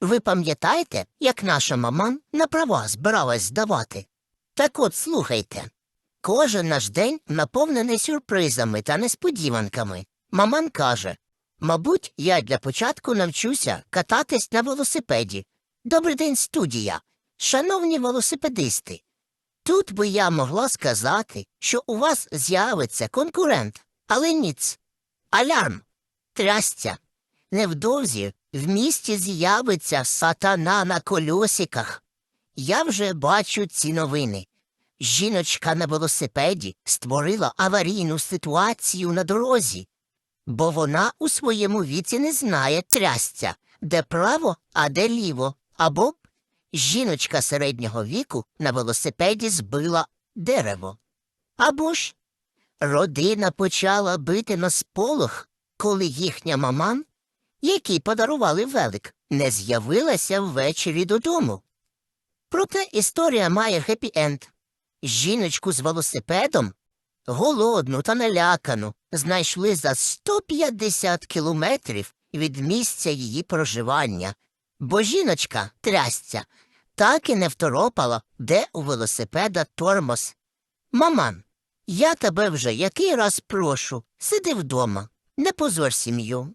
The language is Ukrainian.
Ви пам'ятаєте, як наша маман на права збиралась здавати? Так от слухайте. Кожен наш день наповнений сюрпризами та несподіванками. Маман каже, мабуть, я для початку навчуся кататись на велосипеді. Добрий день, студія. Шановні велосипедисти. Тут би я могла сказати, що у вас з'явиться конкурент, але ніц. Алярм. Трясця. Невдовзі в місті з'явиться сатана на кольосиках. Я вже бачу ці новини. Жіночка на велосипеді створила аварійну ситуацію на дорозі, бо вона у своєму віці не знає трясця, де право, а де ліво, або жіночка середнього віку на велосипеді збила дерево. Або ж родина почала бити на сполох, коли їхня маман, якій подарували велик, не з'явилася ввечері додому. Проте історія має хеппі-енд. Жіночку з велосипедом, голодну та налякану, знайшли за 150 кілометрів від місця її проживання, бо жіночка, трясця, так і не второпала, де у велосипеда тормоз. Маман, я тебе вже який раз прошу, сиди вдома, не позор сім'ю.